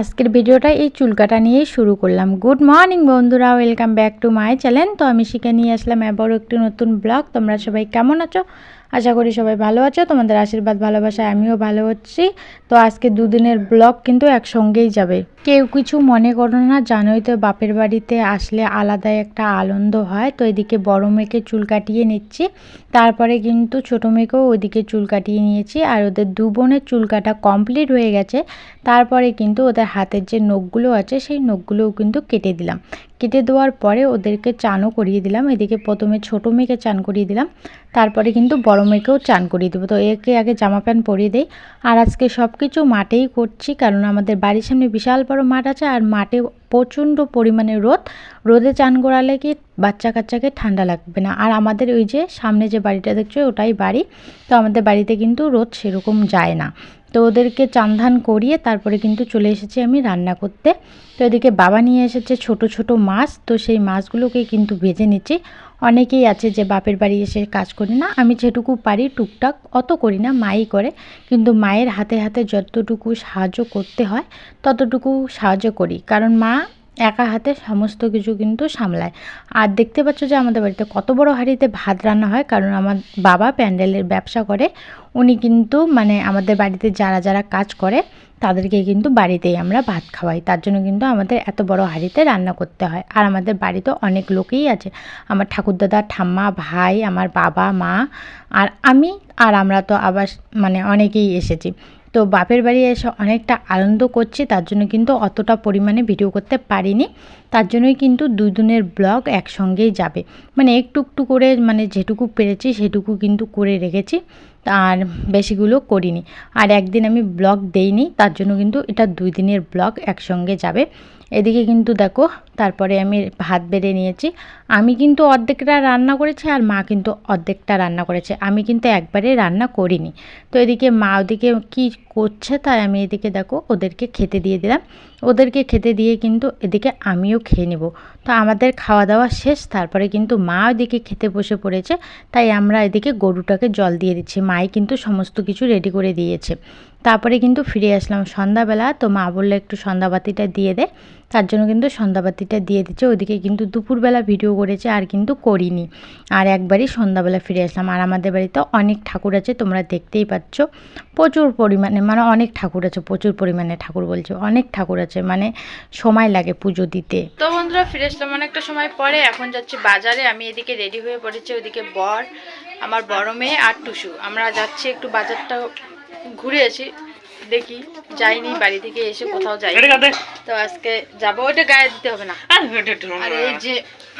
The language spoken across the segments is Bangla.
আজকের ভিডিওটা এই চুলকাটা নিয়েই শুরু করলাম। গুড মর্নিং বন্ধুরা welcome back to my channel তো আমি শিখে নিয়ে আসলাম আবারও একটি নতুন ব্লগ তোমরা সবাই কেমন আছো? আশা করি সবাই ভালো আছো। তোমাদের আশীর্বাদ, ভালোবাসায় আমিও ভালো হচ্ছি। তো আজকে দুদিনের ব্লগ কিন্তু একসঙ্গেই যাবে। কেউ কিছু মনে করো না, জানোই তো বাপের বাড়িতে আসলে আলাদাই একটা আনন্দ হয়। তো এদিকে বড় মেয়েকে চুল কাটিয়ে নিচ্ছি, তারপরে কিন্তু ছোটো মেয়েকেও ওইদিকে চুল কাটিয়ে নিয়েছি আর ওদের দু বোনের চুল কাটা কমপ্লিট হয়ে গেছে। তারপরে কিন্তু ওদের হাতের যে নখগুলো আছে, সেই নখগুলোও কিন্তু কেটে দিলাম। কেটে দেওয়ার পরে ওদেরকে চানও করিয়ে দিলাম। এদিকে প্রথমে ছোটো মেয়েকে চান করিয়ে দিলাম, তারপরে কিন্তু বড় মেয়েকেও চান করিয়ে দেবো। তো একে আগে জামা প্যান্ট পরিয়ে দেই। আর আজকে সব কিছু মাঠেই করছি, কারণ আমাদের বাড়ির সামনে বিশাল বড় মাঠ আছে আর মাঠে প্রচণ্ড পরিমাণে রোদ। রোদে চান করালে কি বাচ্চা কাচ্চাকে ঠান্ডা লাগবে না। আর আমাদের ওই যে সামনে যে বাড়িটা দেখছ ওটাই বাড়ি। তো আমাদের বাড়িতে কিন্তু রোদ সেরকম যায় না। তো ওদেরকে চান্ধান করিয়ে তারপরে কিন্তু চলে এসেছি আমি রান্না করতে। তো এদিকে বাবা নিয়ে এসেছে ছোট ছোট মাছ। তো সেই মাছগুলোকে কিন্তু ভেজে নিচ্ছি। অনেকেই আছে যে বাপের বাড়ি এসে কাজ করি না। আমি যেটুকু পারি টুকটাক, অত করি না, মাই করে। কিন্তু মায়ের হাতে হাতে যতটুকু সাহায্য করতে হয়, ততটুকু সাহায্য করি। কারণ মা একা হাতে সমস্ত কিছু কিন্তু সামলায়। আর দেখতে পাচ্ছ যে আমাদের বাড়িতে কত বড় হাঁড়িতে ভাত রান্না হয়, কারণ আমার বাবা প্যান্ডেলের ব্যবসা করে। উনি কিন্তু মানে আমাদের বাড়িতে যারা যারা কাজ করে, তাদেরকে কিন্তু বাড়িতেই আমরা ভাত খাওয়াই। তার জন্য কিন্তু আমাদের এত বড় হাঁড়িতে রান্না করতে হয়। আর আমাদের বাড়িতে অনেক লোকেই আছে। আমার ঠাকুরদাদা, ঠাম্মা, ভাই, আমার বাবা, মা আর আমি আর আমরা তো আবার মানে অনেকেই এসেছি। তো বাপের বাড়ি এসে অনেকটা আনন্দ করছি, তার জন্য কিন্তু অতটা পরিমাণে ভিডিও করতে পারিনি। তার জন্যই কিন্তু দুই দিনের ব্লগ একসঙ্গেই যাবে। মানে একটু একটু করে মানে যেটুকু পেরেছি সেটুকু কিন্তু করে রেখেছি, আর বেশিগুলো করিনি। আর একদিন আমি ব্লগ দেইনি, তার জন্য কিন্তু এটা দুই দিনের ব্লগ একসঙ্গে যাবে। এদিকে কিন্তু দেখো, তারপরে আমি ভাত বেড়ে নিয়েছি। আমি কিন্তু অর্ধেকটা রান্না করেছি আর মা কিন্তু অর্ধেকটা রান্না করেছে। আমি কিন্তু একবারে রান্না করিনি। তো এদিকে মা ওদিকে কি করছে তাই আমি এদিকে দেখো ওদেরকে খেতে দিয়ে দিলাম। ওদেরকে খেতে দিয়ে কিন্তু এদিকে আমিও খেয়ে নেব। তো আমাদের খাওয়া দাওয়া শেষ, তারপরে কিন্তু মা ওদিকে খেতে বসে পড়েছে, তাই আমরা এদিকে গরুটাকে জল দিয়ে দিচ্ছি। মাই কিন্তু সমস্ত কিছু রেডি করে দিয়েছে। তারপরে কিন্তু ফিরে আসলাম সন্ধ্যাবেলা, তো মা বলল একটু সন্ধ্যাবাতিটা দিয়ে দে। তার জন্য কিন্তু সন্ধ্যাবাতিটা দিয়ে দিচ্ছে। ওইদিকে কিন্তু দুপুরবেলা ভিডিও করেছে, আর কিন্তু করিনি। আর একবারই সন্ধ্যাবেলা ফিরে আসলাম। আর আমাদের বাড়িতে অনেক ঠাকুর আছে, তোমরা দেখতেই পাচ্ছ। প্রচুর পরিমাণে মানে অনেক ঠাকুর আছে, প্রচুর পরিমাণে ঠাকুর বলছে। অনেক ঠাকুর আছে মানে সময় লাগে পুজো দিতে। তো বন্ধুরা, ফিরে আসলাম অনেকটা সময় পরে। এখন যাচ্ছি বাজারে। আমি এদিকে রেডি হয়ে পড়েছি, ওদিকে বর, আমার বড় মেয়ে আর টুসু। আমরা যাচ্ছি একটু বাজারটা ঘুরে আছি দেখি যাইনি বাড়ি থেকে এসে কোথাও যাই। তো আজকে যাব ওইটা গায়ে দিতে হবে না। আর এই যে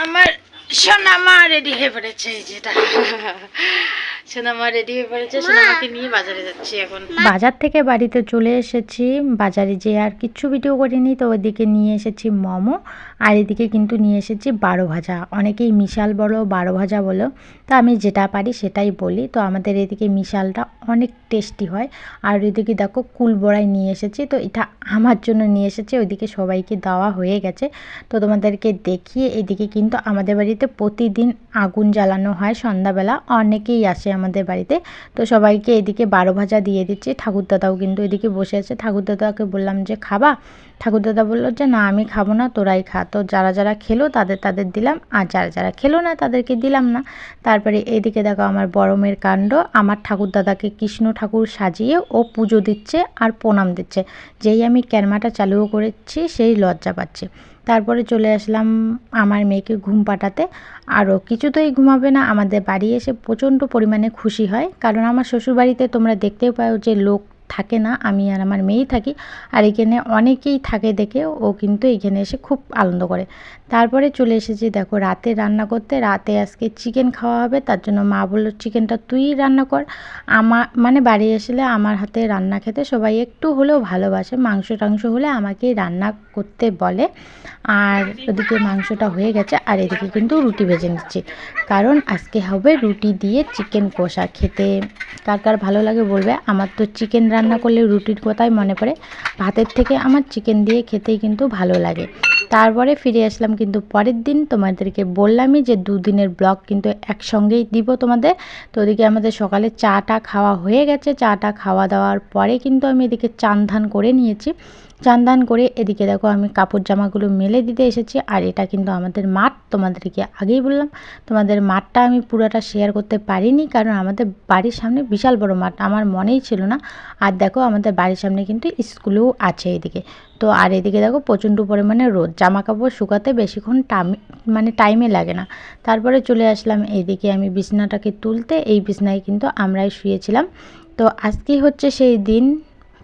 আমার সোনামা রেডি হয়ে পড়েছে এই যেটা। সোনামা রেডি হয়ে পড়েছে সোনামাকে নিয়ে বাজারে যাচ্ছি এখন। বাজার থেকে বাড়িতে চলে এসেছি বাজারে যে আর কিচ্ছু ভিডিও করিনি তো ওইদিকে নিয়ে এসেছি মোমো আর এদিকে কিন্তু নিয়ে এসেছি বারো ভাজা। অনেকেই মিশাল বলো বারো ভাজা বলো তো আমি যেটা পারি সেটাই বলি। তো আমাদের এদিকে মিশালটা অনেক টেস্টি হয়। আর ওইদিকে দেখো কুল বড়াই নিয়ে এসেছি তো এটা আমার জন্য নিয়ে এসেছি ওইদিকে সবাইকে দেওয়া হয়ে গেছে। তো তোমাদেরকে দেখিয়ে এদিকে কিন্তু আমাদের বাড়িতে প্রতিদিন আগুন জ্বালানো হয় সন্ধ্যাবেলা অনেকেই আসে আমাদের বাড়িতে। তো সবাইকে এদিকে বারো ভাজা দিয়ে দিচ্ছি। ঠাকুরদাদাও কিন্তু এদিকে বসে আছে। ঠাকুরদাদাকে বললাম যে, খাবা? ঠাকুরদাদা বলল যে, না, আমি খাব না, তোরাই খা। তো যারা যারা খেলো, তাদের তাদের দিলাম। আর যারা যারা খেলো না, তাদেরকে দিলাম না। তারপরে এদিকে দেখো আমার বড় মেয়ের কাণ্ড। আমার ঠাকুরদাদাকে কৃষ্ণ ঠাকুর সাজিয়ে ও পুজো দিচ্ছে আর প্রণাম দিচ্ছে। যেই আমি ক্যারমাটা চালুও করেছি, সেই লজ্জা পাচ্ছে। তারপরে চলে আসলাম আমার মেয়েকে ঘুম পাঠাতে আরও কিছুতেই ঘুমাবে না। আমাদের বাড়ি এসে প্রচণ্ড পরিমাণে খুশি হয়। কারণ আমার শ্বশুরবাড়িতে তোমরা দেখতেও পাও যে লোক থাকে না। আমি আর আমার মেয়েই থাকি। আর এখানে অনেকেই থাকে দেখে ও কিন্তু এখানে এসে খুব আনন্দ করে। তারপরে চলে এসেছি, দেখো রাতে রান্না করতে। রাতে আজকে চিকেন খাওয়া হবে, তার জন্য মা বলল চিকেনটা তুই রান্না কর। আমার মানে বাড়ি আসলে আমার হাতে রান্না খেতে সবাই একটু হলেও ভালোবাসে, মাংস টাংস হলে আমাকেই রান্না করতে বলে। আর ওদিকে মাংসটা হয়ে গেছে, আর এদিকে কিন্তু রুটি ভেজে নিচ্ছি। কারণ আজকে হবে রুটি দিয়ে চিকেন কষা খেতে। কার কার ভালো লাগে বলবে, আমার তো চিকেন রান্না করলে রুটির কথাই মনে পড়ে। ভাতের থেকে আমার চিকেন দিয়ে খেতেই কিন্তু ভালো লাগে। তারপরে ফিরে আসলাম কিন্তু পরের দিন তোমাদেরকে বললামই যে দুদিনের ব্লগ কিন্তু একসঙ্গেই দিব তোমাদের। তো ওদিকে আমাদের সকালে চাটা খাওয়া হয়ে গেছে। চাটা খাওয়া দাওয়ার পরে কিন্তু আমি এদিকে চান ধান করে নিয়েছি। চান করে এদিকে দেখো আমি কাপড় জামাগুলো মেলে দিতে এসেছি, আর এটা কিন্তু আমাদের মাঠ। তোমাদেরকে আগেই বললাম, তোমাদের মাঠটা আমি পুরোটা শেয়ার করতে পারিনি, কারণ আমাদের বাড়ির সামনে বিশাল বড় মাঠ, আমার মনেই ছিল না। আর দেখো আমাদের বাড়ির সামনে কিন্তু স্কুলও আছে এদিকে। তো আর এদিকে দেখো প্রচণ্ড পরিমাণে রোদ জামা কাপড় শুকাতে বেশিক্ষণ টাইম মানে টাইমে লাগে না। তারপরে চলে আসলাম এইদিকে আমি বিছনাটাকে তুলতে, এই বিছনায় কিন্তু আমরাই শুয়েছিলাম। তো আজকেই হচ্ছে সেই দিন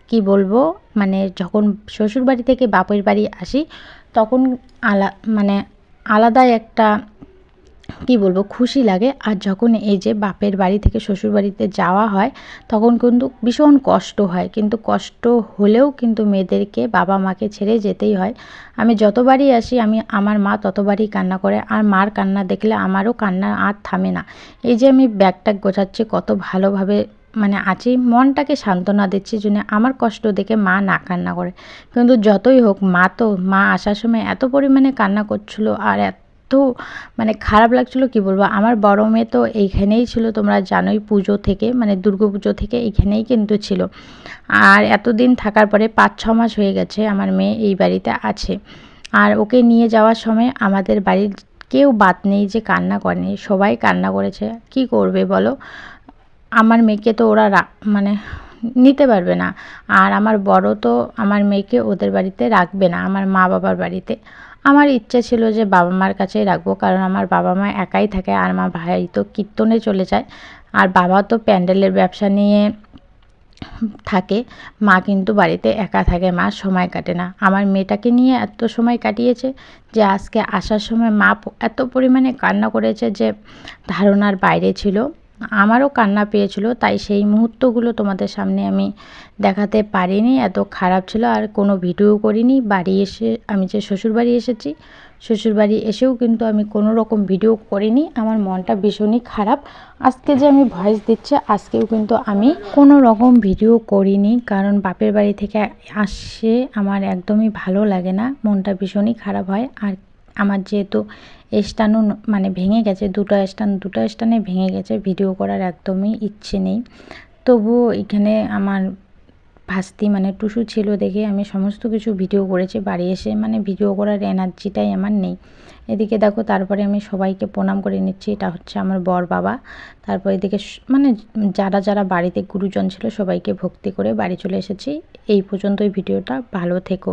কি বলব? মানে যখন শ্বশুর বাড়ি থেকে বাপের বাড়ি আসি, তখন আলা মানে আলাদাই একটা কি বলব, খুশি লাগে। আর যখন এই যে বাপের বাড়ি থেকে শ্বশুর বাড়িতে যাওয়া হয়, তখন কিন্তু ভীষণ কষ্ট হয়। কিন্তু কষ্ট হলেও কিন্তু মেয়েদেরকে বাবা মাকে ছেড়ে যেতেই হয়। আমি যতবারই আসি, আমি, আমার মা ততবারই কান্না করে। আর মার কান্না দেখলে আমারও কান্না আর থামে না। এই যে আমি ব্যাগটা গোছাচ্ছি, কত ভালোভাবে মানে আছি মনটাকে সান্ত্বনা দিচ্ছি জন্য আমার কষ্ট দেখে মা না কান্না করে। কিন্তু যতই হোক, মা তো, মা আসার সময় এত পরিমাণে কান্না করছিল আর এত মানে খারাপ লাগছিল, কি বলব? আমার বড় মেয়ে তো এইখানেই ছিল, তোমরা জানোই পুজো থেকে মানে দুর্গা পুজো থেকে এইখানেই কিন্তু ছিল। আর এতদিন থাকার পরে পাঁচ, ছ মাস হয়ে গেছে আমার মেয়ে এই বাড়িতে আছে। আর ওকে নিয়ে যাওয়ার সময় আমাদের বাড়ির কেউ বাদ নেই যে কান্না করেনি, সবাই কান্না করেছে। কি করবে বলো? আমার মেয়েকে তো ওরা মানে নিতে পারবে না। আর আমার বড় তো আমার মেয়েকে ওদের বাড়িতে রাখবে না, আমার মা বাবার বাড়িতে। আমার ইচ্ছা ছিল যে বাবা মার কাছেই রাখব, কারণ আমার বাবা মা একাই থাকে আর আমার ভাই তো কীর্তনে চলে যায়। আর বাবা তো প্যান্ডেলের ব্যবসা নিয়ে থাকে, মা কিন্তু বাড়িতে একা থাকে, মা সময় কাটে না। আমার মেয়েটাকে নিয়ে এত সময় কাটিয়েছে যে আজকে আসার সময় মা এত পরিমাণে কান্না করেছে যে ধারণার বাইরে ছিল। আমারও কান্না পেয়েছিল, তাই সেই মুহূর্তগুলো তোমাদের সামনে আমি দেখাতে পারিনি। এত খারাপ ছিল, আর কোনো ভিডিও করিনি। বাড়ি এসে আমি যে শ্বশুরবাড়ি এসেছি, শ্বশুরবাড়ি এসেও কিন্তু আমি কোনো রকম ভিডিও করিনি। আমার মনটা ভীষণই খারাপ। আজকে যে আমি ভয়েস দিচ্ছি, আজকেও কিন্তু আমি কোনো রকম ভিডিও করিনি, কারণ বাপের বাড়ি থেকে আসে আমার একদমই ভালো লাগে না। মনটা ভীষণই খারাপ হয়। আর আমার যেহেতু স্টানও মানে ভেঙে গেছে, দুটো স্টান দুটো স্টানে ভেঙে গেছে ভিডিও করার একদমই ইচ্ছে নেই। তবুও এখানে আমার ভাস্তি মানে টুসু ছিল দেখে আমি সমস্ত কিছু ভিডিও করেছি, বাড়ি এসে মানে ভিডিও করার এনার্জিটাই আমার নেই। এদিকে দেখো, তারপরে আমি সবাইকে প্রণাম করে নিচ্ছি, এটা হচ্ছে আমার বর বাবা। তারপর এদিকে মানে যারা যারা বাড়িতে গুরুজন ছিল সবাইকে ভক্তি করে বাড়ি চলে এসেছি। এই পর্যন্তই ভিডিওটা, ভালো থেকো।